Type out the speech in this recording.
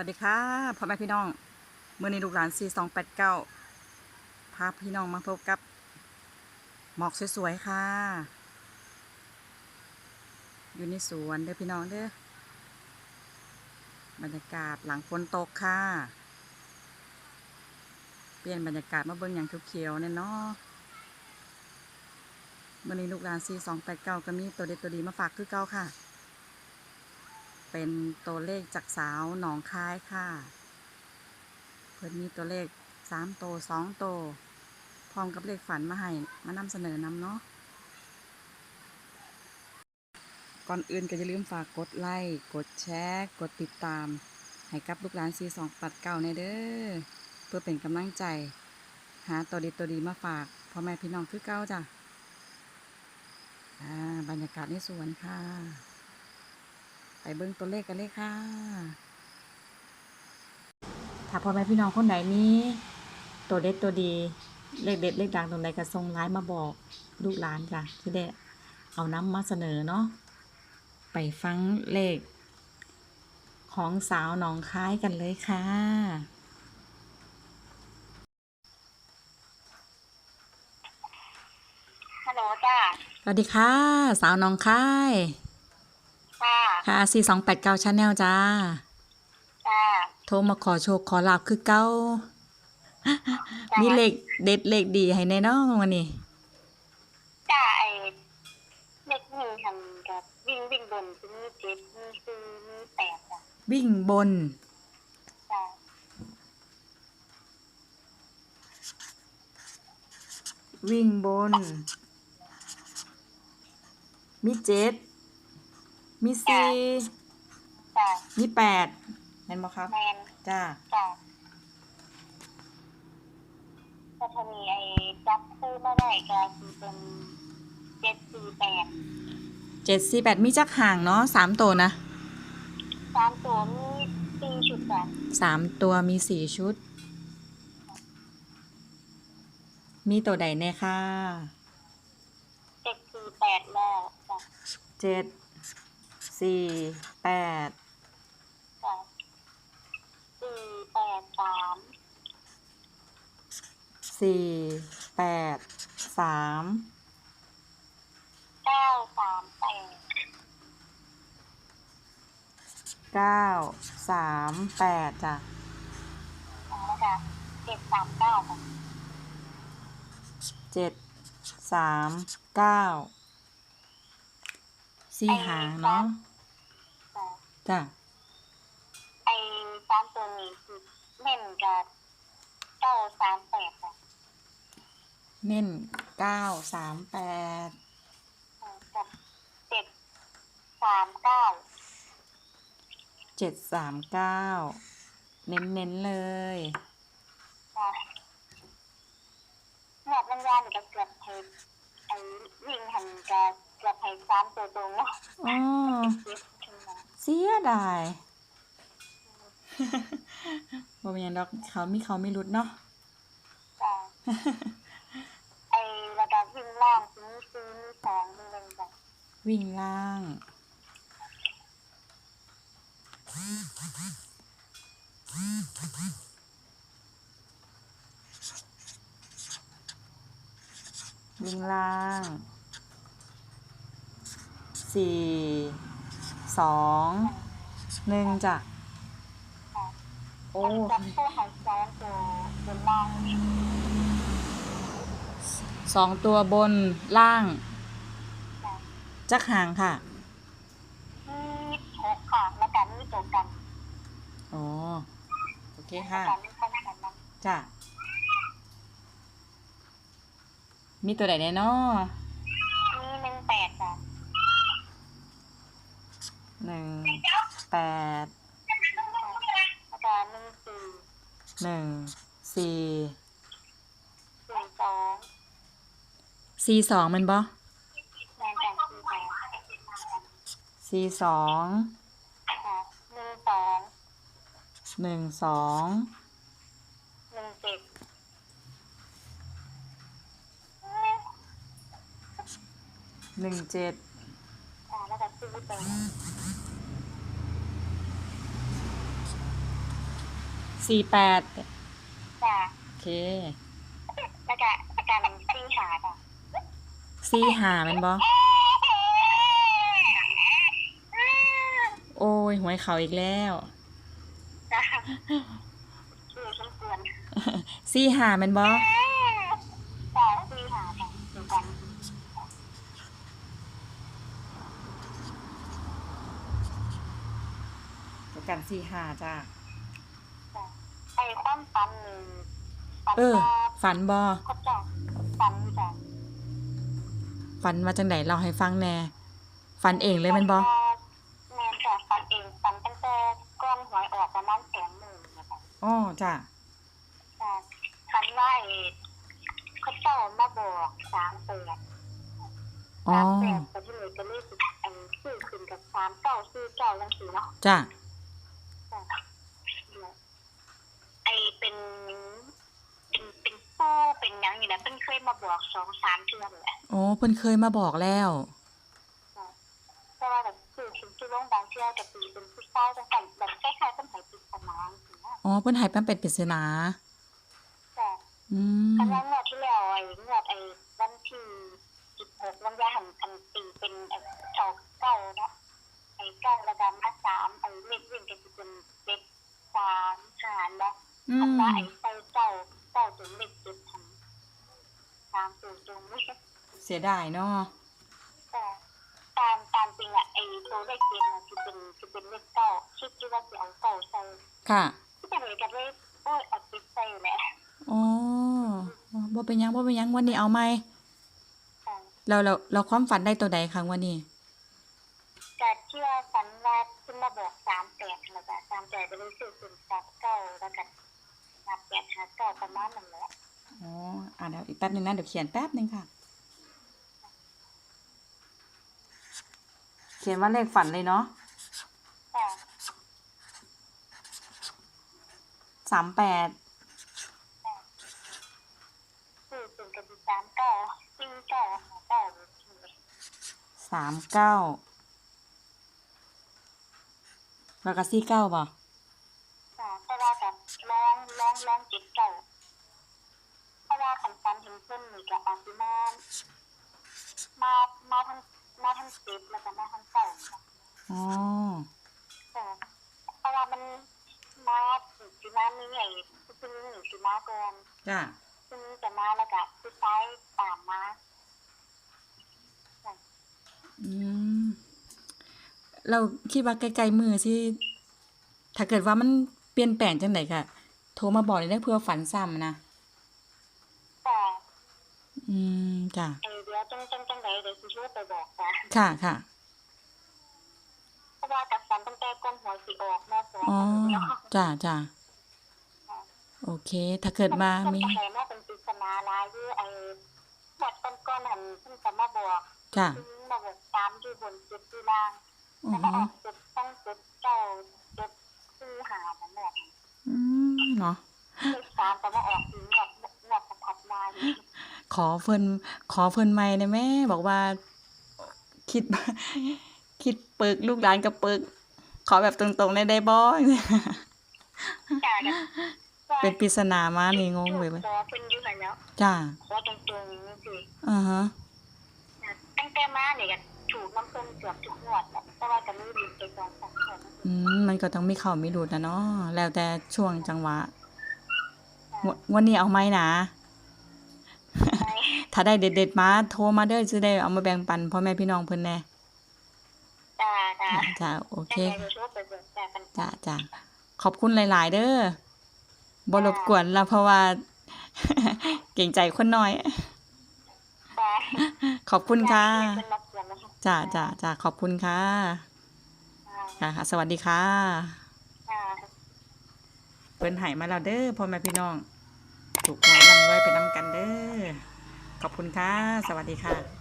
วัสดีค่ะพ่อแม่พี่น้องเมื่อนี้ลูกหลาน4 2 8 9พาพี่น้องมาพบกับหมอกสวยๆค่ะ อยู่ในสวนเด้อพี่น้องเด้อบรรยากาศหลังฝนตกค่ะ เปลี่ยนบรรยากาศมาเบิ่งอย่างเขียวๆเนี่ยเนาะเมื่อนี้ลูกหลาน4 2 8 9ก็มีตัวเด็ดตัวดีมาฝากคือเก้าค่ะ เป็นตัวเลขจากสาวหนองคายค่ะ เพิ่อนมีตัวเลขสามโตสองโตวพร้อมกับเลขฝันมาให้มานำเสนอนำเนาะก่อนอื่นก็อย่าลืมฝากกดไลค์กดแชร์ กดติดตาม ให้กับลูกหลานซีสองปัดเก่าในเด้อเพื่อเป็นกำลังใจ หาตัวดีตัวดีมาฝากพ่อแม่พี่น้องคือเก้าจ้ะอ่าบรรยากาศในสวนค่ะ ไปเบิ้งตัวเลขกันเลยค่ะ ถ้าพ่อแม่พี่น้องคนไหนมีตัวเด็ดตัวดี เลขเด็ดเลขดังตรงใดก็ส่งไลน์มาบอกลูกหลานจ้ะที่ได้เอาน้ำมาเสนอเนาะไปฟังเลข ของสาวหนองคายกันเลยค่ะฮัลโหลจ้าสวัสดีค่ะ สาวหนองคาย ค่ะค่ะ4 2 8 9ชาแนลจ้า จ้า โทรมาขอโชคขอลาบคือเก้า มีเลขเด็ดเลขดีให้แน่นอนวันนี้ จ้าไอเล็กมีทำกับวิ่งวิ่งบนจะมีเจ็ดมีสี่มีแปดจ้ะวิ่งบน จ้าวิ่งบน มีเจ็ด มีสี่จ้ามีแปดเห็นไหมครับ แมนจ้า จ้าก็จะมีไอ้จับคู่มาได้ก็คือเป็นเจ็ดสี่แปดเจ็ดสี่แปดมีจักห่างเนาะสามตัวนะสามตัวมีสี่ชุดจ้ะสามตัวมีสี่ชุด มีตัวใดแน่ค่ะเจ็ดสี่แปดแล้วจ้ะเจ็ด สี่แปดจ้ะสี่แปดสามสี่แปดสามเก้าสามแปดเก้าสามแปดจ้ะแล้วก็เจ็ดสามเก้าค่ะเจ็ดสามเก้าสี่หางเนาะ จ้ะจ้ะไอ้สามตัวนี้คือเน่นกับเก้าสามแปดค่ะเน้นเก้าสามแปดกับเจ็ดสามเก้าเจ็ดสามเก้าเน้นเน้นๆเลย ค่ะหมดมันยานกับเกือบไทยไอ้วิ่งหันกับเกือบไทยสามตัวตรงเนาะอ๋อ เจ็ดขึ้นมาเสียดายบ่เป็นหยังดอกเขามีเขาไม่รุดเนาะจ้ะไอ้ระดับวิ่งล่างมีซีมีสองมีหนึ่งจ้ะวิ่งล่าง วิ่งล่างสี่ สองหนึ่งจ้ะค่ะโอ้จับคู่หันซ้อนตัวบนล่างสองตัวบนล่างจ้ะจักห่างค่ะมีหกค่ะแล้วกันมีตัวกันอ๋อโอเคค่ะกันมีกันกันนั้นจ้ะมีตัวไหนแน่นอมีหนึ่งแปดจ้ะ หนึ่งแปดแล้วก็หนึ่งสี่หนึ่งสี่สี่สองสี่สองมันบ่แมนจังสี่แปดสี่สองค่ะหนึ่งสองหนึ่งสองหนึ่งเจ็ดหนึ่งเจ็ดค่ะแล้วก็สี่แป สี่แปดจ้ะโอเคแล้วก็ประกันซีหาจ้ะสี่หาแมันบ่โอ้ยหวยเขาอีกแล้ว จ้ะคือสมควรสี่หาแมันบ่จ้ะซีหาจ้ะประกันประกันสี่หาจ้าจ้ะไอ้ ความฝันนี่ฝันเออ ว่าฝันบ่เขาจ้ะฝันจ้ะฝันมาจังไดเล่าให้ฟังแหน่ฝันเองเลยแมันบ่แม่นจ้ะฝันเองฝันตั้งแต่ก้อนหวยออกประมาณแสนหนึ่งนะคะ อ๋อจ้าค่ะฝันว่าไอ้เขาเจ้ามาบอกสามแปดอ๋อสามแปดแต่ที่เหลือก็เลยสิอันชื่อขึ้นกับสามเก้าชื่อเจ้ายังสีเนาะจ้าจ้ะไอเป็นเป็นเป็นปูเป็นหยังอยู่นะเพิ่นเคย มาบอกสองสามเทื่อเลยแหละโอ้เพิ่นเคยมาบอกแล้ว แต่ว่าแบบคือถึงที่โรงพยาบาลเชื่อกับปีเป็นผู้ชายจังกันแบบคล้ายๆเป็นหายปริศนาสินะอ๋อเพิ่นให้แป้นเป็นปริศนาแต่อืมครั้งงวดที่แล้วไอ้งวดไอ้วันที่สิบหกวันยาหันพันปีเป็นไอ้เจ้าเก้าเนาะไอ้เก้าระดับมาสามไอ้เลขวิ่งก็จะเป็นเลขสามหารเนาะอือันมว่าไอ้เจ้าเจ้าเจ้าถึงเลขเจ็ดทัน ตามตัวตรงนี้เสียดายเนาะแต่ตามตามจริงอะไอ้ตัวเลขเจ็ดน่ะคือเป็นคือเป็นเลขเก้าคิดว่าจะเอาเก้าใส่ค่ะที่เป็นเลขกับเลขโอ้ยเอาติดใส่แหละอ๋อบ่เป็นหยังบ่เป็นหยังวันนี้เอาไหมค่ะเราเราเราความฝันได้ตัวใดครั้งวันนี้การเชื่อฝันว่าขึ้นมาบอกสามแปดแล้วก็สามแปดไปเลยซื้อเป็นสามเก้าแล้วกันสามแปดหาเก้าประมาณนั้นแหละ อ๋ออ่าเดี๋ยวอีกแป๊บหนึงนะเดี๋ยวเขียนแป๊บหนึงค่ะ เขียนว่าเลขฝันเลยเนาะสามแปดสามเก้าสี่เก้าหาเก้าเลยสามเก้าแล้วก็สี่เก้าป่ะค่ะเพราะว่ากับลองลองลองจิตเก่า ว่าขันฟันเห็นเพื่นนี่กับอาซิมามามาทั้งมาทั้งจิตแล้วก็มาทั้งเก่าค่ะอ๋อค่เพราะว่ามันมาสิมามีไอ้ซึ่งนึ่งสิมาก่อนจ้ะซึ่งจะมาแล้วก็ผู้ชายตามมาอืมเราคิดว่าใกล้ๆมือที่ถ้าเกิดว่ามันเปลี่ยนแปลงจังไหนค่ะ โทรมาบอกเลยได้เพื่อฝันซ้ำนะ อืมจ้ะไอ้เดี๋ยวจังจังจังใดเดี๋ยวสิช่วยไปบอกจ้ะค่ะค่ะเพราะว่ากับฟันตั้งแต่ก้นหัวสิออกแม่สอนอ๋อเนาะจ้ะจ้ะโอเค ถ้าเกิดมามีนจะแมาเป็นปริศนาลายอยู่ไอ้หมดต้นก้อนหันเพิ่งจะมาบอกจ้ะซึ่งมาบอกตามอยู่บนจุดที่ล่างอืแล้วอก็ฮึออกจุดต้องจุดเก้าจุดคือหานั่นแหละ อืมเนาะ จุดสามแต่ว่าออกถึงหมดหมดถัดมาอยู่ ข อเพิ่นขอเพิ่นใหม่ได้แม่ บอกว่า คิด คิดปึกลูกหลานกับปึกขอแบบตรงๆได้ได้บ่จ้ากันเป็นปริศนามานี่งงเลยเว้เว้ยขอเพิ่นอยู่หันแล้วจ้าขอตรงๆนี่สิอ่าฮะตั้งแต่มาเนี่ยก็ถูกน้ำเพิ่นเกือบทุกงวดแล้วแต่ว่าก็มีหลุดไปสองสามงวดอืมมันก็ต้องมีเข้ามีหลุดนะเนาะแล้วแต่ช่วงจังหวะงววันนี้เอาไหมนะใช่ ถ้าได้เด็ดๆมาโทรมาเด้อจะได้เอามาแบ่งปันพ่อแม่พี่น้องเพิ่นแน่จ้าจ้าจ้าโอเคจังใดเดี๋ยวช่วยไปเบิกจ่ายกันจ้าจ้าขอบคุณหลาย ๆ เด้อบ่รบกวนละเพราะว่า เก่งใจคนน้อยจ้าขอบคุณค่ะเป็นนักเรียนนะคะจ้าจ้าจ้าขอบคุณค่ะจ้าค่ะสวัสดีค่ะจ้าเปิ้นใหายมาแล้วเด้อพ่อแม่พี่น้องถูกหวยร่ำรวยไปนำกันเด้อ ขอบคุณค่ะ สวัสดีค่ะ